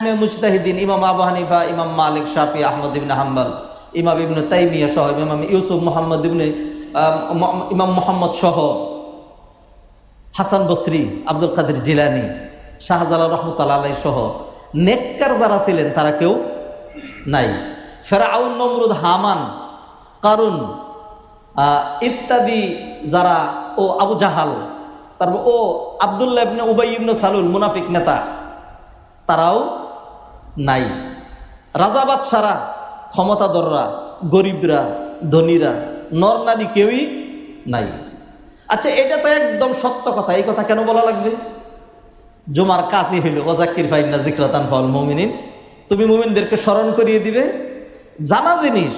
মুজতাহিদিন, ইমাম আবু হানিফা, ইমাম মালিক, শাফি, আহমদ ইবনে হাম্বল, ইমাম ইবনে তাইমিয়া সহ, ইমাম ইউসুফ মোহাম্মদ ইবনে ইমাম মোহাম্মদ সহ, হাসান বসরি, আব্দুল কাদের জিলানি, শাহজালাল রহমতুল্লাহ আলাই সহ, নেককার যারা ছিলেন তারা কেউ নাই। ফেরাউন, নমরুদ, হামান, কারুন ইত্যাদি যারা, ও আবু জাহাল, তারপর ও আবদুল্লাহ ইবনে উবাই ইবনে সালুল, মুনাফিক নেতা, তারাও নাই। রাজা বাদশারা, ক্ষমতাধররা, গরিবরা, ধনীরা, নর নারী কেউই নাই। আচ্ছা এটা তো একদম সত্য কথা, এই কথা কেন বলা লাগবে? জুমার কাজই হইল ওজাক্কির ফাইন্না জিক্রাতান ফল মুমিনিন। তুমি মুমিনদেরকে স্মরণ করিয়ে দিবে। জানা জিনিস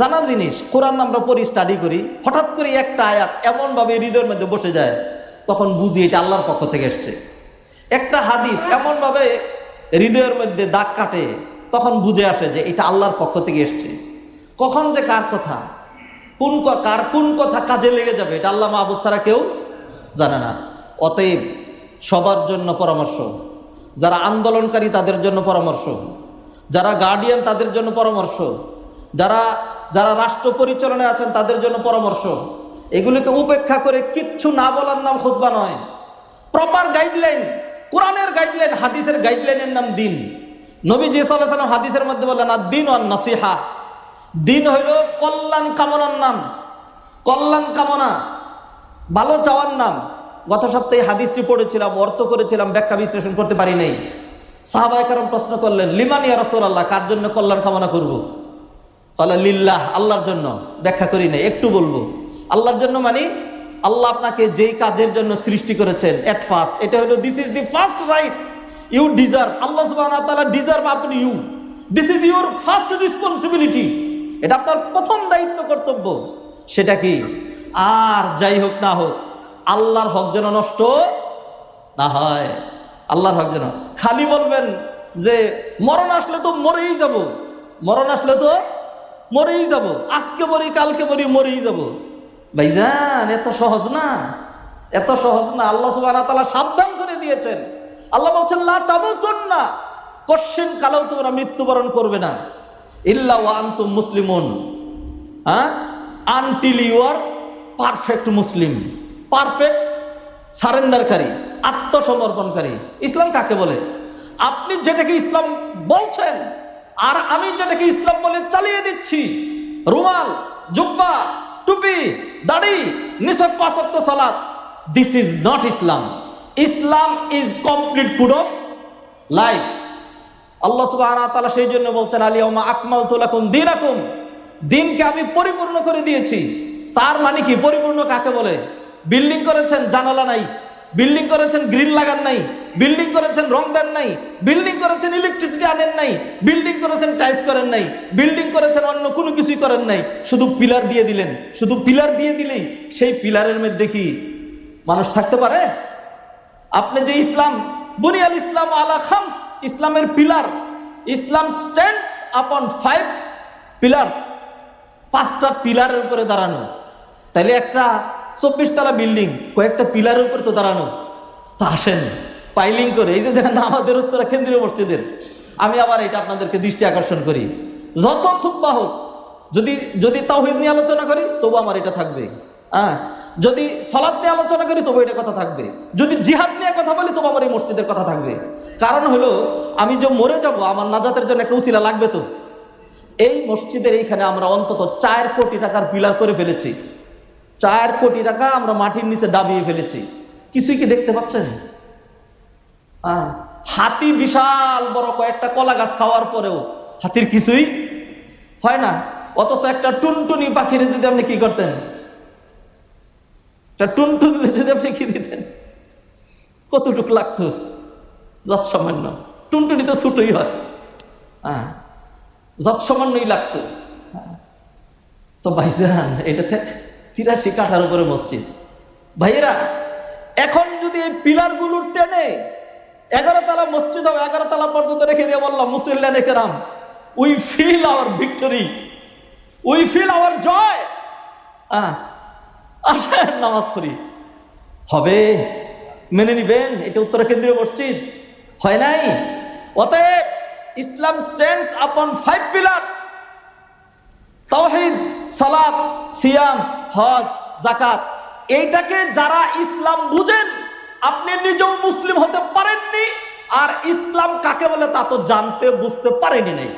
জানা জিনিস, কোরআন আমরা পড়ি স্টাডি করি, হঠাৎ করে একটা আয়াত এমনভাবে হৃদয়ের মধ্যে বসে যায়, তখন বুঝি এটা আল্লাহর পক্ষ থেকে এসছে। একটা হাদিস এমনভাবে হৃদয়ের মধ্যে দাগ কাটে, তখন বুঝে আসে যে এটা আল্লাহর পক্ষ থেকে এসছে। কখন যে কার কথা, কোন কার কোন কথা কাজে লেগে যাবে, এটা আল্লাহ মাহবুদ ছাড়া কেউ জানে না। অতএব সবার জন্য পরামর্শ, যারা আন্দোলনকারী তাদের জন্য পরামর্শ, যারা গার্ডিয়ান তাদের জন্য পরামর্শ, যারা যারা রাষ্ট্র পরিচালনায় আছেন তাদের জন্য পরামর্শ, এগুলিকে উপেক্ষা করে কিচ্ছু না বলার নাম খুতবা নয়। প্রপার গাইডলাইন কোরআনের গাইডলাইন হাদিসের গাইডলাইনের নাম দিন। নবী জি সাল্লাম হাদিসের মধ্যে বললেন, আর দিন আর নসিহা। দিন হইল কল্যাণ কামনার নাম। কল্যাণ কামনা, ভালো চাওয়ার নাম। গত সপ্তাহে হাদিসটি পড়েছিলাম, অর্থ করেছিলাম, ব্যাখ্যা বিশ্লেষণ করতে পারি নাই। কারণ প্রশ্ন করলেন, লিমান ইয়া রসুল আল্লাহ কার জন্য কল্যাণ কামনা করব? তাহলে লিল্লাহ, আল্লাহর জন্য, ব্যাখ্যা করি নাই, একটু বলব। আল্লাহর জন্য মানে আল্লাহ আপনাকে যেই কাজের জন্য সৃষ্টি করেছেন এট ফার্স্ট এটা হলো this is the first right you deserve Allah ওয়া ডিজার্ভ আপনি you this is your first responsibility এটা আপনার প্রথম দায়িত্ব, কর্তব্য। সেটা কি? আর যাই হোক না হোক, আল্লাহর হক যেন নষ্ট না হয়। আল্লাহর হক যেন, খালি বলবেন যে মরণ আসলে তো মরেই যাব। মরণ আসলে তো মরেই যাব। আজকে মরি, কালকে মরি, মরেই যাব। ভাইজান, এত সহজ না? এত সহজ না। আল্লাহ সুবহানাহু ওয়া তাআলা সাবধান করে দিয়েছেন। আল্লাহ বলছেন, লা তামুতুন্না। কোশ্চেন কালেও তোমরা মৃত্যুবরণ করবে না। ইল্লা ওয়া আনতুম মুসলিমুন। হ্যাঁ? Until you are perfect Muslim perfect সারেন্ডারকারী, আত্মসমর্পণকারী। ইসলাম কাকে বলে? আপনি যেটাকে ইসলাম বলছেন, আর আমি যেটাকে ইসলাম বলে চালিয়ে দিচ্ছি, রুমাল, জুব্বা, টুপি দাড়ি নিসব পাঁচত্ব সালাত। This is not Islam Islam is complete code of life Allah সুবাহ তালা সেই জন্য বলছেন আলী ওমা আকমাল আকমালতু দিন আকুম দিনকে আমি পরিপূর্ণ করে দিয়েছি। তার মানে কি? পরিপূর্ণ কাকে বলে? বিল্ডিং করেছেন, জানালা নাই। বিল্ডিং করেছেন গ্রিল লাগান নাই, বিল্ডিং করেছেন রং দেন নাই, বিল্ডিং করেছেন ইলেকট্রিসিটি আনেন নাই, বিল্ডিং করেছেন টাইলস করেন নাই, বিল্ডিং করেছেন অন্য কোনো কিছুই করেন নাই, শুধু পিলার দিয়ে দিলেন, শুধু পিলার দিয়ে দিলেই সেই পিলারের মধ্যে কি মানুষ থাকতে পারে? আপনি যে ইসলাম, বুনিয়াল ইসলাম আলা খামস, ইসলামের pillar Islam stands upon five pillars পাঁচটা পিলারের উপরে দাঁড়ানো। তাইলে একটা চব্বিশ তলা বিল্ডিং, কয়েকটা পিলারের উপর তো দাঁড়ানো। তা আসেন, পাইলিং করে, এই যে যেখানে আমাদের উত্তরা কেন্দ্রীয় মসজিদের। আমি আবার এটা আপনাদেরকে দৃষ্টি আকর্ষণ করি। যত খুব হোক, যদি যদি তাওহিদ নিয়ে আলোচনা করি, তবু আমার এটা থাকবে। হ্যাঁ যদি সলাদ নিয়ে আলোচনা করি, তবু এটা কথা থাকবে। যদি জিহাদ নিয়ে কথা বলি, তবু আমার এই মসজিদের কথা থাকবে। কারণ হলো, আমি যে মরে যাব, আমার নাজাতের জন্য একটা উসিলা লাগবে তো। এই মসজিদের এইখানে আমরা অন্তত চার কোটি টাকার পিলার করে ফেলেছি। চার কোটি টাকা আমরা মাটির নিচে দাবিয়ে ফেলেছি। কিছুই কি দেখতে পাচ্ছেন? হাতি বিশাল বড় কয়েকটা কলা গাছ খাওয়ার পরেও হাতির কিছুই হয় না। অথচ একটা টুনটুনি পাখির যদি আপনি কি করতেন? একটা টুনটুনি যদি আপনি কি দিতেন? কতটুকু লাগতো? যত সামান্য টুনটুনি তো ছুটোই হয়। হ্যাঁ যত সামান্যই লাগতো। তো ভাইজান এটাতে তিরাশি কাঠার উপরে মসজিদ। ভাইয়েরা, এখন যদি এই পিলারগুলো টেনে এগারো তালা মসজিদ হবে, এগারো তালা পর্যন্ত রেখে দিয়ে বললাম মুসল্লান একেরাম we feel our victory we feel our joy আসেন নামাজ পড়ি। হবে, মেনে নিবেন, এটা উত্তরা কেন্দ্রীয় মসজিদ। হয় নাই? অতএব, Islam stands upon five pillars তাওহিদ, সালাত, সিয়াম, হজ জাকাত এইটাকে যারা ইসলাম বুঝেন, আপনি নিজেও মুসলিম হতে পারেননি, আর ইসলাম কাকে বলে তা তো জানতে, বুঝতে পারেনি নাই।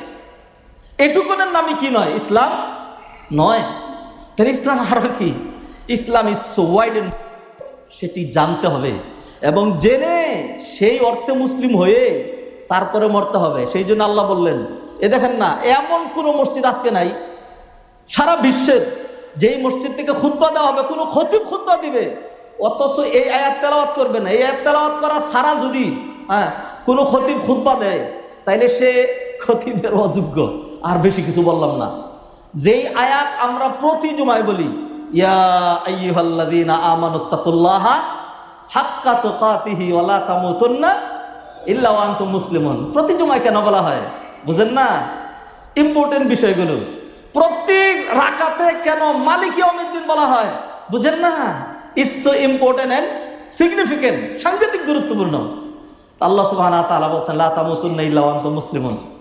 এটুকুনের নামই কি নয়? ইসলাম নয়। তাহলে ইসলাম আরও কি? ইসলাম ইজ সো ওয়াইড সেটি জানতে হবে এবং জেনে সেই অর্থে মুসলিম হয়ে তারপরে মরতে হবে। সেই জন্য আল্লাহ বললেন, এ দেখেন না, এমন কোনো মসজিদ আজকে নাই সারা বিশ্বের যেই মসজিদ থেকে খুতবা দেওয়া হবে, কোনো খতিব খুতবা দিবে। অথচ এই আয়াত তেলাওয়াত করবে না। এই আয়াত তেলাওয়াত করা সারা যদি হ্যাঁ কোনো খতিব খুতবা দেয়, তাইলে সে খতিবের অযোগ্য। আর বেশি কিছু বললাম না। যেই আয়াত আমরা প্রতি জুমায় বলি মুসলিমুন। প্রতি জুমায় কেন বলা হয়? বুঝেন না? ইম্পর্টেন্ট বিষয়গুলো। প্রত্যেক রাকাতে কেন মালিকী অমিদ্দিন বলা হয়? বুঝেন না? Is so important and significant সাংঘাতিক গুরুত্বপূর্ণ। আল্লাহ সুবাহ তাআলা বলছেন, লা তামুতুন্না ইল্লা মুসলিমুন।